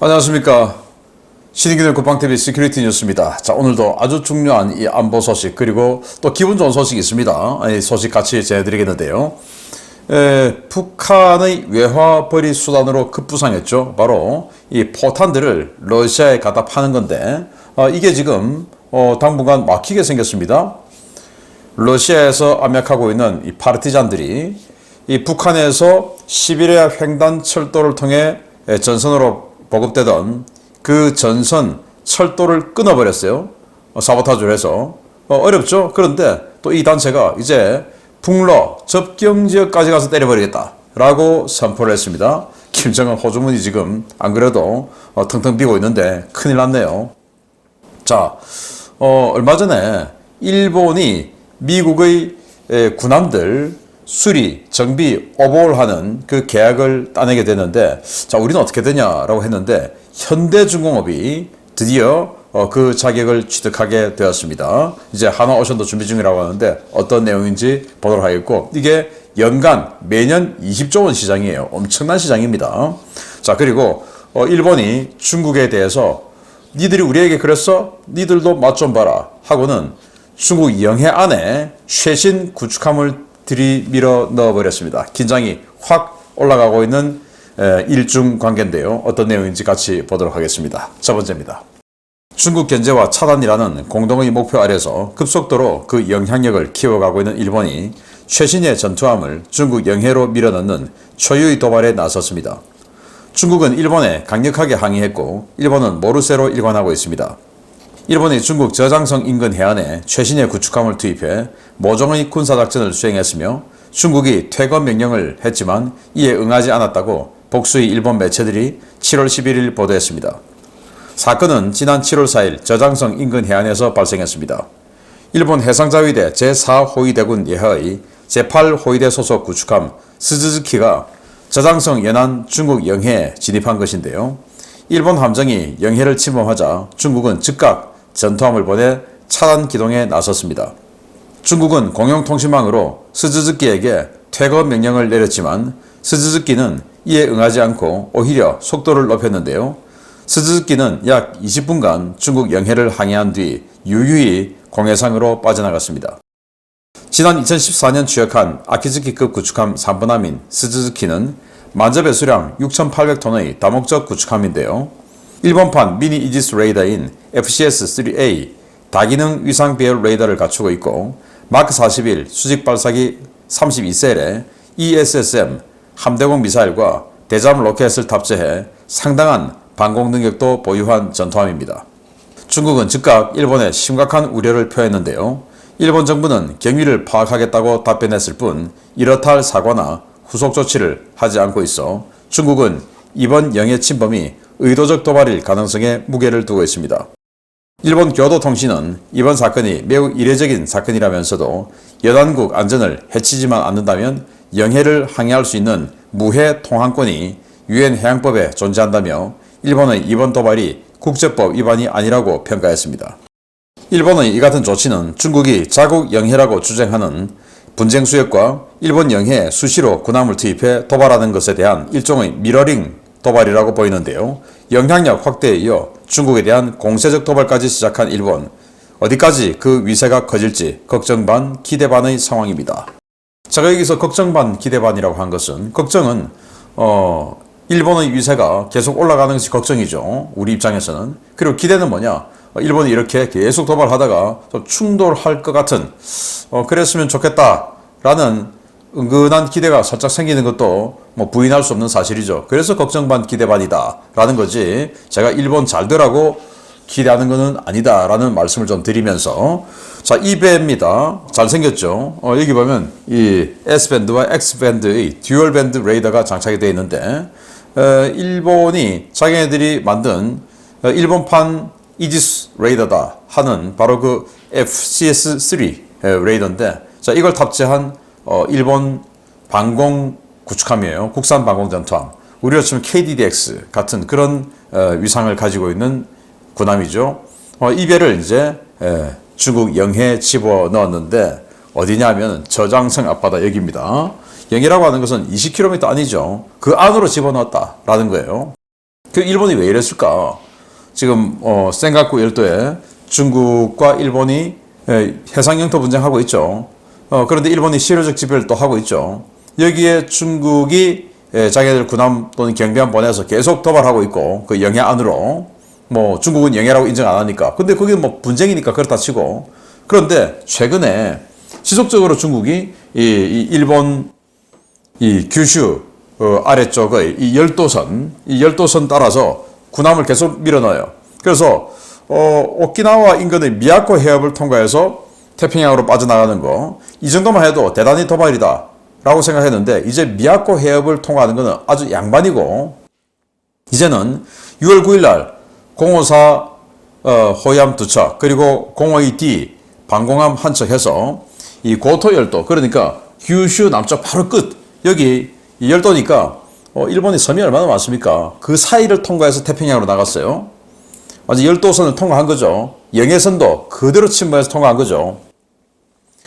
안녕하십니까. 신인기능 국방TV 시큐리티 뉴스입니다. 자, 오늘도 아주 중요한 이 안보 소식, 그리고 또 기분 좋은 소식이 있습니다. 이 소식 같이 전해드리겠는데요. 에, 북한의 외화벌이 수단으로 급부상했죠. 바로 이 포탄들을 러시아에 갖다 파는 건데, 어, 이게 지금 어, 당분간 막히게 생겼습니다. 러시아에서 압력하고 있는 이 파르티잔들이 이 북한에서 시베리아 횡단 철도를 통해 전선으로 보급되던 그 전선 철도를 끊어버렸어요. 어, 사보타주를 해서. 어, 어렵죠? 그런데 또 이 단체가 이제 북러 접경 지역까지 가서 때려버리겠다. 라고 선포를 했습니다. 김정은 호주문이 지금 안 그래도 어, 텅텅 비고 있는데 큰일 났네요. 자, 어, 얼마 전에 일본이 미국의 에, 군함들 수리, 정비, 오버홀하는 그 계약을 따내게 되는데, 자, 우리는 어떻게 되냐라고 했는데, 현대중공업이 드디어 어, 그 자격을 취득하게 되었습니다. 이제 한화 오션도 준비 중이라고 하는데 어떤 내용인지 보도록 하겠고, 이게 연간 매년 20조 원 시장이에요. 엄청난 시장입니다. 자, 그리고 어, 일본이 중국에 대해서 니들이 우리에게 그랬어? 니들도 맛 좀 봐라. 하고는 중국 영해 안에 최신 구축함을 들이밀어 넣어버렸습니다. 긴장이 확 올라가고 있는 에, 일중 관계인데요. 어떤 내용인지 같이 보도록 하겠습니다. 첫 번째입니다. 중국 견제와 차단이라는 공동의 목표 아래서 급속도로 그 영향력을 키워가고 있는 일본이 최신의 전투함을 중국 영해로 밀어넣는 초유의 도발에 나섰습니다. 중국은 일본에 강력하게 항의했고 일본은 모르쇠로 일관하고 있습니다. 일본이 중국 저장성 인근 해안에 최신의 구축함을 투입해 모종의 군사작전을 수행했으며 중국이 퇴거 명령을 했지만 이에 응하지 않았다고 복수의 일본 매체들이 7월 11일 보도했습니다. 사건은 지난 7월 4일 저장성 인근 해안에서 발생했습니다. 일본 해상자위대 제4호위대군 예하의 제8호위대 소속 구축함 스즈즈키가 저장성 연안 중국 영해에 진입한 것인데요. 일본 함정이 영해를 침범하자 중국은 즉각 전투함을 보내 차단 기동에 나섰습니다. 중국은 공용통신망으로 스즈즈키에게 퇴거 명령을 내렸지만 스즈즈키는 이에 응하지 않고 오히려 속도를 높였는데요. 스즈키는 약 20분간 중국 영해를 항해한 뒤 유유히 공해상으로 빠져나갔습니다. 지난 2014년 취역한 아키즈키급 구축함 3번함인 스즈키는 만접의 수량 6,800톤의 다목적 구축함인데요. 일본판 미니 이지스 레이더인 FCS-3A 다기능 위상 배열 레이더를 갖추고 있고 마크 41 수직 발사기 32셀에 ESSM 함대공 미사일과 대잠 로켓을 탑재해 상당한 방공 능력도 보유한 전투함입니다. 중국은 즉각 일본에 심각한 우려를 표했는데요. 일본 정부는 경위를 파악하겠다고 답변했을 뿐 이렇다 할 사과나 후속 조치를 하지 않고 있어 중국은 이번 영해 침범이 의도적 도발일 가능성에 무게를 두고 있습니다. 일본 교도통신은 이번 사건이 매우 이례적인 사건이라면서도 여단국 안전을 해치지만 않는다면 영해를 항해할 수 있는 무해 통항권이 유엔 해양법에 존재한다며 일본의 이번 도발이 국제법 위반이 아니라고 평가했습니다. 일본의 이 같은 조치는 중국이 자국 영해라고 주장하는 분쟁 수역과 일본 영해에 수시로 군함을 투입해 도발하는 것에 대한 일종의 미러링 도발이라고 보이는데요. 영향력 확대에 이어 중국에 대한 공세적 도발까지 시작한 일본. 어디까지 그 위세가 커질지 걱정 반 기대 반의 상황입니다. 제가 여기서 걱정 반 기대 반이라고 한 것은 걱정은 어 일본의 위세가 계속 올라가는 것이 걱정이죠. 우리 입장에서는. 그리고 기대는 뭐냐? 어, 일본이 이렇게 계속 도발하다가 좀 충돌할 것 같은 어 그랬으면 좋겠다라는 은근한 기대가 살짝 생기는 것도 뭐 부인할 수 없는 사실이죠. 그래서 걱정 반 기대 반이다라는 거지. 제가 일본 잘 되라고 기대하는 것은 아니다라는 말씀을 좀 드리면서 자, 이 배입니다. 잘생겼죠? 어, 여기 보면 이 S밴드와 X밴드의 듀얼 밴드 레이더가 장착이 되어 있는데 어, 일본이 자기네들이 만든 어, 일본판 이지스 레이더다 하는 바로 그 FCS-3 레이더인데 자, 이걸 탑재한 어, 일본 방공 구축함이에요. 국산 방공 전투함. 우리로 치면 KDDX 같은 그런 어, 위상을 가지고 있는 군함이죠. 어, 이 배를 이제 에, 중국 영해에 집어 넣었는데 어디냐면 저장성 앞바다 여기입니다. 영해라고 하는 것은 20km 아니죠. 그 안으로 집어 넣었다라는 거예요. 그 일본이 왜 이랬을까? 지금 어, 센가쿠 열도에 중국과 일본이 에, 해상 영토 분쟁하고 있죠. 어, 그런데 일본이 실효적 지배를 또 하고 있죠. 여기에 중국이 에, 자기들 군함 또는 경비함 보내서 계속 도발하고 있고 그 영해 안으로 뭐 중국은 영해라고 인정 안 하니까 근데 그게 뭐 분쟁이니까 그렇다 치고 그런데 최근에 지속적으로 중국이 이, 이 일본 이 규슈 어, 아래쪽의 이 열도선, 이 열도선 따라서 군함을 계속 밀어넣어요. 그래서 어, 오키나와 인근의 미야코 해협을 통과해서 태평양으로 빠져나가는 거, 이 정도만 해도 대단히 도발이다. 라고 생각했는데, 이제 미야코 해협을 통과하는 것은 아주 양반이고, 이제는 6월 9일 날 054 어, 호얌 두 척, 그리고 052D 방공함 한 척 해서 이 고토 열도, 그러니까 규슈 남쪽 바로 끝, 여기 이 열도니까 어, 일본이 섬이 얼마나 많습니까? 그 사이를 통과해서 태평양으로 나갔어요. 아주 열도선을 통과한 거죠. 영해선도 그대로 침범해서 통과한 거죠.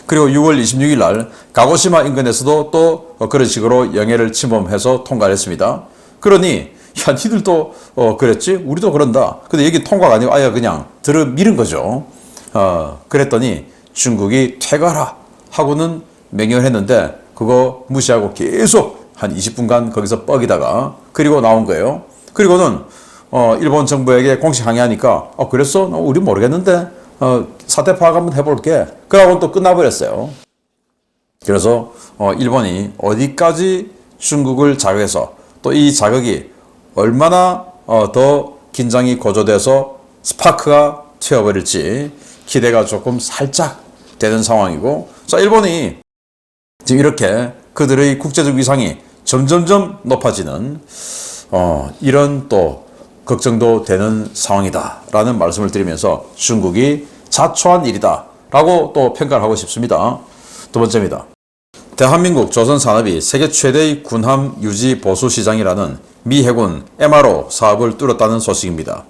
그리고 6월 26일 날 가고시마 인근에서도 또 어, 그런 식으로 영해를 침범해서 통과를 했습니다. 그러니 야 니들도 어 그랬지 우리도 그런다. 근데 여기 통과가 아니고 아예 그냥 들어 밀은 거죠. 어 그랬더니 중국이 퇴가라 하고는 명령을 했는데 그거 무시하고 계속 한 20분간 거기서 뻐기다가 그리고 나온 거예요. 그리고는 어 일본 정부에게 공식 항의하니까 어 그랬어? 어, 우리 모르겠는데 어 사태 파악 한번 해볼게. 그러고 또 끝나버렸어요. 그래서 어 일본이 어디까지 중국을 자극해서 또 이 자극이 얼마나 어, 더 긴장이 고조돼서 스파크가 튀어버릴지 기대가 조금 살짝 되는 상황이고 자 일본이 지금 이렇게 그들의 국제적 위상이 점점점 높아지는 어, 이런 또 걱정도 되는 상황이다라는 말씀을 드리면서 중국이 자초한 일이다 라고 또 평가를 하고 싶습니다. 두 번째입니다. 대한민국 조선산업이 세계 최대의 군함 유지 보수 시장이라는 미 해군 MRO 사업을 뚫었다는 소식입니다.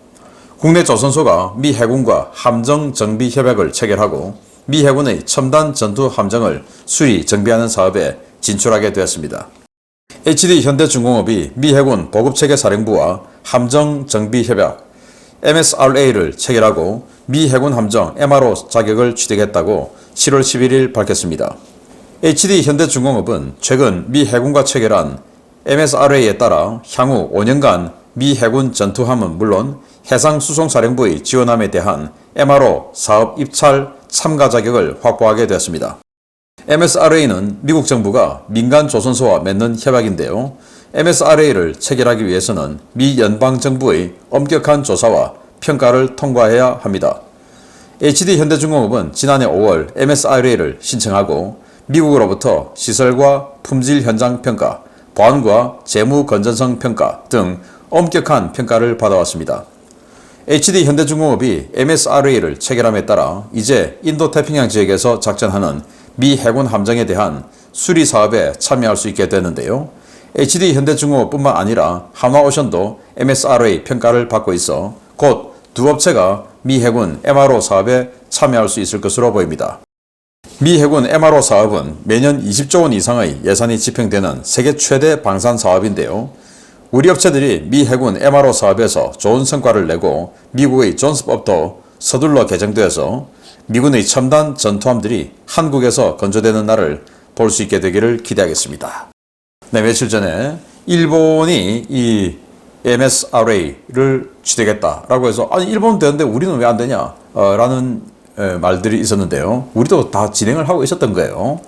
국내 조선소가 미 해군과 함정 정비 협약을 체결하고 미 해군의 첨단 전투 함정을 수리 정비하는 사업에 진출하게 되었습니다. HD 현대중공업이 미 해군 보급체계 사령부와 함정 정비 협약 MSRA를 체결하고 미 해군 함정 MRO 자격을 취득했다고 7월 11일 밝혔습니다. HD 현대중공업은 최근 미 해군과 체결한 MSRA에 따라 향후 5년간 미 해군 전투함은 물론 해상수송사령부의 지원함에 대한 MRO 사업 입찰 참가 자격을 확보하게 되었습니다. MSRA는 미국 정부가 민간 조선소와 맺는 협약인데요. MSRA를 체결하기 위해서는 미 연방정부의 엄격한 조사와 평가를 통과해야 합니다. HD 현대중공업은 지난해 5월 MSRA를 신청하고 미국으로부터 시설과 품질 현장 평가, 보안과 재무 건전성 평가 등 엄격한 평가를 받아왔습니다. HD 현대중공업이 MSRA를 체결함에 따라 이제 인도 태평양 지역에서 작전하는 미 해군 함정에 대한 수리 사업에 참여할 수 있게 되는데요. HD 현대중공업뿐만 아니라 한화오션도 MSRA 평가를 받고 있어 곧 두 업체가 미 해군 MRO 사업에 참여할 수 있을 것으로 보입니다. 미 해군 MRO 사업은 매년 20조 원 이상의 예산이 집행되는 세계 최대 방산 사업인데요. 우리 업체들이 미 해군 MRO 사업에서 좋은 성과를 내고 미국의 존스법도 서둘러 개정되어서 미군의 첨단 전투함들이 한국에서 건조되는 날을 볼 수 있게 되기를 기대하겠습니다. 네, 며칠 전에 일본이 이 MSRA를 취득했다라고 해서 아니 일본 되는데 우리는 왜 안 되냐? 어, 라는 에, 말들이 있었는데요. 우리도 다 진행을 하고 있었던 거예요.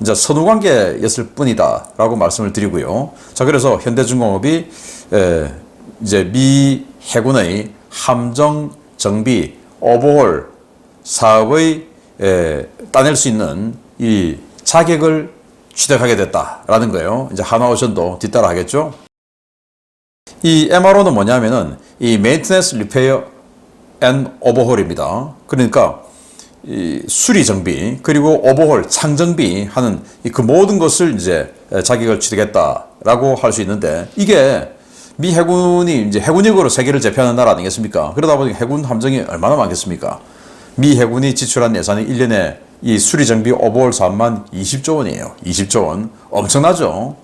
이제 선후 관계였을 뿐이다라고 말씀을 드리고요. 자 그래서 현대중공업이 에, 이제 미 해군의 함정 정비 오버홀 사업의 에, 따낼 수 있는 이 자격을 취득하게 됐다라는 거예요. 이제 하나오션도 뒤따라 하겠죠. 이 MRO는 뭐냐면은 이 Maintenance, Repair and Overhaul입니다. 그러니까 이 수리 정비 그리고 오버홀 창정비 하는 그 모든 것을 이제 자격을 취득했다라고 할 수 있는데 이게 미 해군이 이제 해군역으로 세계를 제패하는 나라 아니겠습니까? 그러다 보니까 해군 함정이 얼마나 많겠습니까? 미 해군이 지출한 예산이 1년에 이 수리 정비 오버홀 사업만 20조 원이에요. 20조 원. 엄청나죠?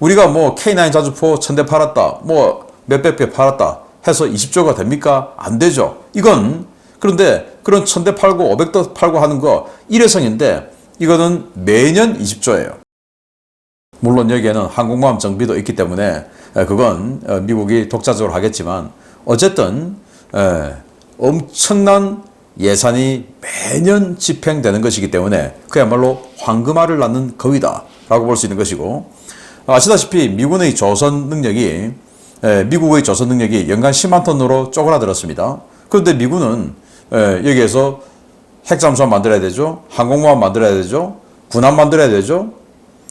우리가 뭐 K9 자주포 천대 팔았다. 뭐 몇백 배 팔았다 해서 20조가 됩니까? 안 되죠. 이건 그런데 그런 천대 팔고 500대 팔고 하는 거 일회성인데 이거는 매년 20조예요. 물론 여기에는 항공모함 정비도 있기 때문에 에, 그건 어, 미국이 독자적으로 하겠지만 어쨌든 에, 엄청난 예산이 매년 집행되는 것이기 때문에 그야말로 황금알을 낳는 거위다라고 볼 수 있는 것이고 아시다시피 미군의 조선 능력이 에, 미국의 조선 능력이 연간 10만 톤으로 쪼그라들었습니다. 그런데 미군은 에, 여기에서 핵잠수함 만들어야 되죠. 항공모함 만들어야 되죠. 군함 만들어야 되죠.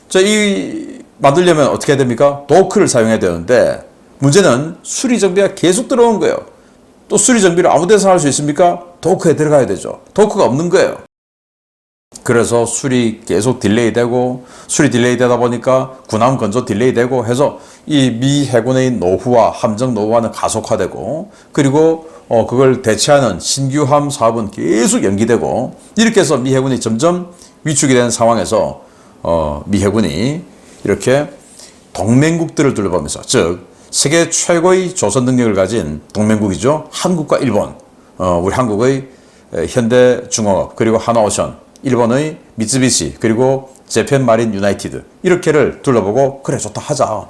자, 이 만들려면 어떻게 해야 됩니까? 도크를 사용해야 되는데 문제는 수리 정비가 계속 들어온 거예요. 또 수리 정비를 아무 데서 할 수 있습니까? 도크에 들어가야 되죠. 도크가 없는 거예요. 그래서 수리 계속 딜레이 되고 수리 딜레이 되다 보니까 군함 건조 딜레이 되고 해서 이 미 해군의 노후화 함정 노후화는 가속화되고 그리고 어 그걸 대체하는 신규함 사업은 계속 연기되고 이렇게 해서 미 해군이 점점 위축이 되는 상황에서 어 미 해군이 이렇게 동맹국들을 둘러보면서 즉 세계 최고의 조선 능력을 가진 동맹국이죠. 한국과 일본 어 우리 한국의 에, 현대 중공업 그리고 하나오션 일본의 미쓰비시 그리고 재팬 마린 유나이티드 이렇게를 둘러보고 그래 좋다 하자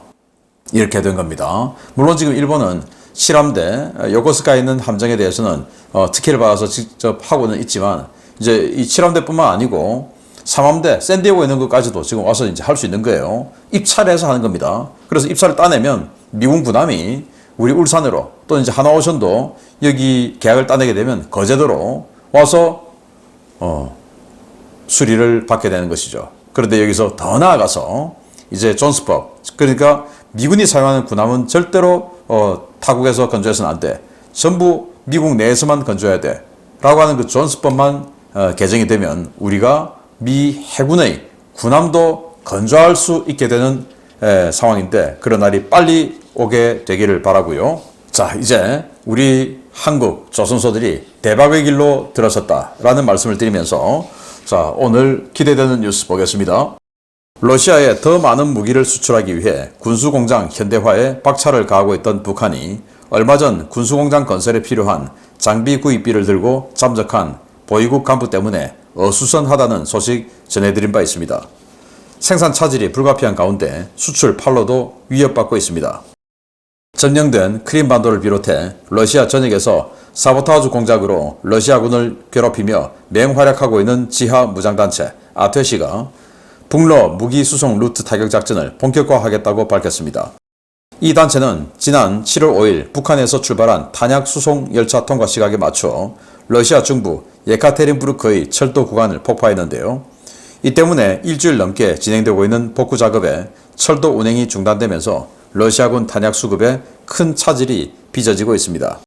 이렇게 된 겁니다. 물론 지금 일본은 실함대 어, 요코스카에 있는 함정에 대해서는 어, 특혜를 받아서 직접 하고는 있지만 이제 이 칠함대뿐만 아니고 삼함대 샌디에고에 있는 것까지도 지금 와서 이제 할 수 있는 거예요. 입찰 해서 하는 겁니다. 그래서 입찰을 따내면 미군 군함이 우리 울산으로 또 이제 하나오션도 여기 계약을 따내게 되면 거제도로 와서 어, 수리를 받게 되는 것이죠. 그런데 여기서 더 나아가서 이제 존스법 그러니까 미군이 사용하는 군함은 절대로 어, 타국에서 건조해서는 안 돼. 전부 미국 내에서만 건조해야 돼. 라고 하는 그 존스법만 어, 개정이 되면 우리가 미 해군의 군함도 건조할 수 있게 되는 에, 상황인데 그런 날이 빨리 오게 되기를 바라고요. 자 이제 우리 한국 조선소들이 대박의 길로 들어섰다라는 말씀을 드리면서 자 오늘 기대되는 뉴스 보겠습니다. 러시아에 더 많은 무기를 수출하기 위해 군수공장 현대화에 박차를 가하고 있던 북한이 얼마 전 군수공장 건설에 필요한 장비 구입비를 들고 잠적한 보위국 간부 때문에 어수선하다는 소식 전해드린 바 있습니다. 생산 차질이 불가피한 가운데 수출 팔로도 위협받고 있습니다. 점령된 크림반도를 비롯해 러시아 전역에서 사보타주 공작으로 러시아군을 괴롭히며 맹활약하고 있는 지하 무장단체 아테시가 북러 무기 수송 루트 타격 작전을 본격화하겠다고 밝혔습니다. 이 단체는 지난 7월 5일 북한에서 출발한 탄약 수송 열차 통과 시각에 맞춰 러시아 중부 예카테린부르크의 철도 구간을 폭파했는데요. 이 때문에 일주일 넘게 진행되고 있는 복구 작업에 철도 운행이 중단되면서 러시아군 탄약 수급에 큰 차질이 빚어지고 있습니다.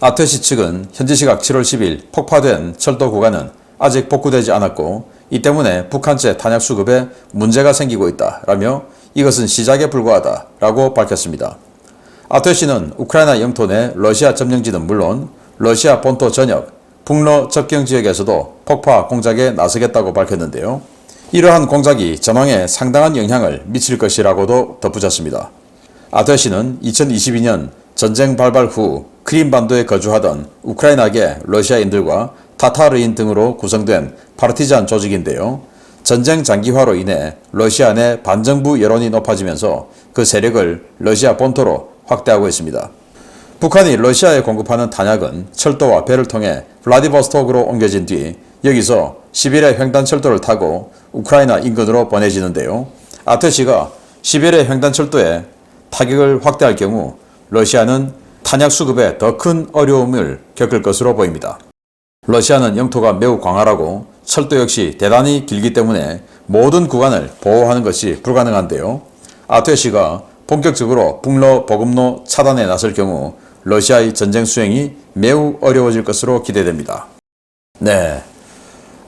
아테시 측은 현지 시각 7월 10일 폭파된 철도 구간은 아직 복구되지 않았고 이 때문에 북한제 탄약 수급에 문제가 생기고 있다라며 이것은 시작에 불과하다라고 밝혔습니다. 아테시는 우크라이나 영토 내 러시아 점령지는 물론 러시아 본토 전역 북러 접경 지역에서도 폭파 공작에 나서겠다고 밝혔는데요. 이러한 공작이 전황에 상당한 영향을 미칠 것이라고도 덧붙였습니다. 아테시는 2022년 전쟁 발발 후 크림반도에 거주하던 우크라이나계 러시아인들과 타타르인 등으로 구성된 파르티잔 조직인데요. 전쟁 장기화로 인해 러시아 내 반정부 여론이 높아지면서 그 세력을 러시아 본토로 확대하고 있습니다. 북한이 러시아에 공급하는 탄약은 철도와 배를 통해 블라디보스톡으로 옮겨진 뒤 여기서 시베리아 횡단 철도를 타고 우크라이나 인근으로 보내지는데요. 아테시가 시베리아 횡단 철도에 타격을 확대할 경우 러시아는 탄약 수급에 더 큰 어려움을 겪을 것으로 보입니다. 러시아는 영토가 매우 광활하고 철도 역시 대단히 길기 때문에 모든 구간을 보호하는 것이 불가능한데요. 아테시가 본격적으로 북러 보급로 차단에 나설 경우 러시아의 전쟁 수행이 매우 어려워질 것으로 기대됩니다. 네.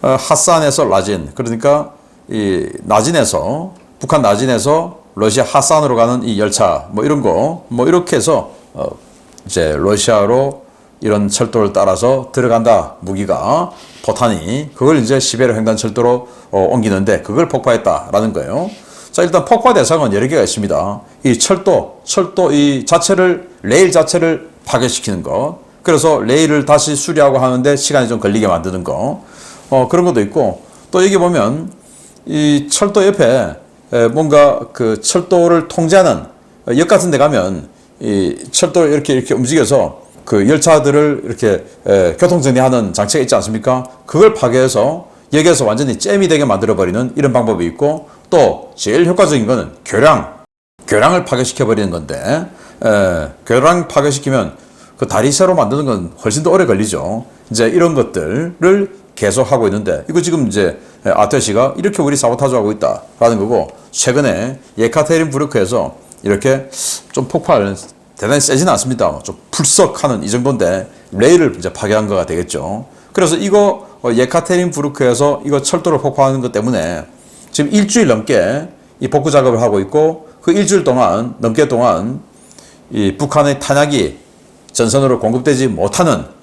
어, 하산에서 라진, 그러니까 이 나진에서, 북한 나진에서 러시아 하산으로 가는 이 열차, 뭐 이런 거, 뭐 이렇게 해서, 어, 이제 러시아로 이런 철도를 따라서 들어간다 무기가 포탄이 그걸 이제 시베리아 횡단 철도로 어, 옮기는데 그걸 폭파했다라는 거예요. 자, 일단 폭파 대상은 여러 개가 있습니다. 이 철도, 철도 이 자체를, 레일 자체를 파괴시키는 것. 그래서 레일을 다시 수리하고 하는데 시간이 좀 걸리게 만드는 거. 어, 그런 것도 있고, 또 여기 보면 이 철도 옆에 에, 뭔가 그 철도를 통제하는 역 같은 데 가면 이 철도를 이렇게 이렇게 움직여서 그 열차들을 이렇게 에, 교통정리하는 장치가 있지 않습니까? 그걸 파괴해서 여기에서 완전히 잼이 되게 만들어버리는 이런 방법이 있고 또 제일 효과적인 거는 교량, 교량을 파괴시켜버리는 건데 에, 교량 파괴시키면 그 다리 새로 만드는 건 훨씬 더 오래 걸리죠. 이제 이런 것들을 계속 하고 있는데 이거 지금 이제 아테시가 이렇게 우리 사보타주하고 있다라는 거고 최근에 예카테린 부르크에서 이렇게 좀 폭발 대단히 세지는 않습니다. 좀 풀썩하는 이 정도인데 레일을 이제 파괴한 거가 되겠죠. 그래서 이거 어, 예카테린 부르크에서 이거 철도를 폭파하는 것 때문에 지금 일주일 넘게 이 복구 작업을 하고 있고 그 일주일 동안 넘게 동안 이 북한의 탄약이 전선으로 공급되지 못하는 어,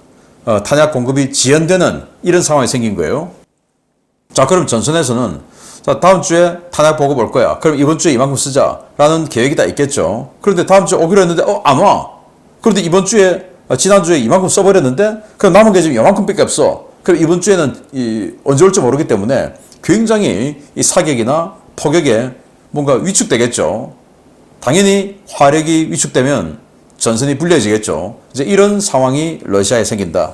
탄약 공급이 지연되는 이런 상황이 생긴 거예요. 자, 그럼 전선에서는 자, 다음 주에 탄약 보급 올 거야. 그럼 이번 주에 이만큼 쓰자라는 계획이 다 있겠죠. 그런데 다음 주에 오기로 했는데 어, 안 와. 그런데 이번 주에 어, 지난 주에 이만큼 써버렸는데 그럼 남은 게 지금 이만큼밖에 없어. 그럼 이번 주에는 이 언제 올지 모르기 때문에 굉장히 이 사격이나 포격에 뭔가 위축되겠죠. 당연히 화력이 위축되면 전선이 불려지겠죠. 이제 이런 상황이 러시아에 생긴다.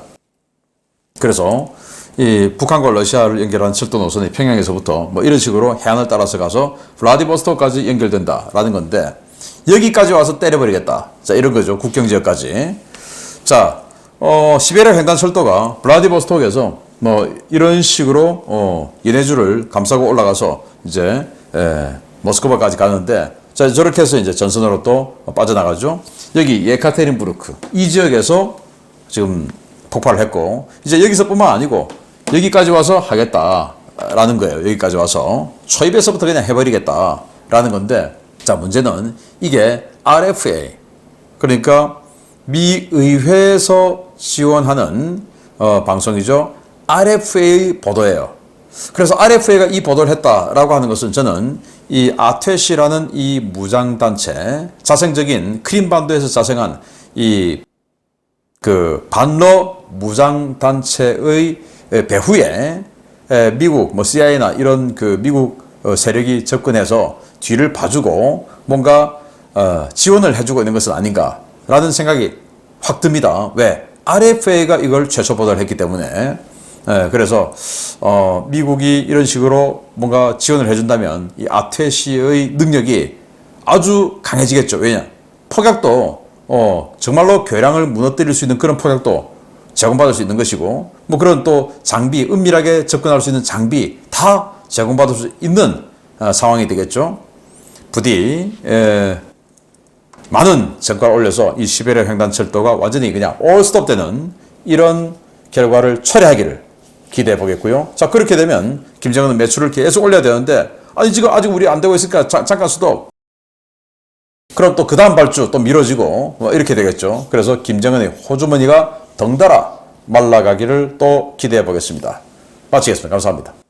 그래서 이 북한과 러시아를 연결한 철도 노선이 평양에서부터 뭐 이런 식으로 해안을 따라서 가서 블라디보스토크까지 연결된다라는 건데 여기까지 와서 때려버리겠다. 자 이런 거죠. 국경 지역까지. 자, 어, 시베리아 횡단 철도가 블라디보스토크에서 뭐 이런 식으로 어, 연해주를 감싸고 올라가서 이제 에, 모스크바까지 가는데 자 저렇게 해서 이제 전선으로 또 빠져나가죠. 여기 예카테린부르크 이 지역에서 지금 폭발을 했고 이제 여기서뿐만 아니고 여기까지 와서 하겠다라는 거예요. 여기까지 와서 초입에서부터 그냥 해버리겠다라는 건데 자 문제는 이게 RFA 그러니까 미 의회에서 지원하는 어, 방송이죠. RFA 보도예요. 그래서 RFA가 이 보도를 했다라고 하는 것은 저는 이 아테시라는 이 무장단체, 자생적인 크림반도에서 자생한 이 그 반러 무장단체의 배후에 에, 미국, 뭐 CIA나 이런 그 미국 어, 세력이 접근해서 뒤를 봐주고 뭔가 어, 지원을 해주고 있는 것은 아닌가라는 생각이 확 듭니다. 왜? RFA가 이걸 최초 보도를 했기 때문에 예, 그래서 어, 미국이 이런 식으로 뭔가 지원을 해준다면 이 아테시의 능력이 아주 강해지겠죠. 왜냐? 폭약도 어, 정말로 교량을 무너뜨릴 수 있는 그런 폭약도 제공받을 수 있는 것이고 뭐 그런 또 장비 은밀하게 접근할 수 있는 장비 다 제공받을 수 있는 어, 상황이 되겠죠. 부디 에, 많은 성과를 올려서 이 시베리아 횡단 철도가 완전히 그냥 올스톱 되는 이런 결과를 초래하기를 기대해 보겠고요. 자, 그렇게 되면 김정은은 매출을 계속 올려야 되는데, 아니, 지금 아직 우리 안 되고 있으니까 자, 잠깐 수도. 그럼 또 그 다음 발주 또 미뤄지고, 뭐 이렇게 되겠죠. 그래서 김정은의 호주머니가 덩달아 말라가기를 또 기대해 보겠습니다. 마치겠습니다. 감사합니다.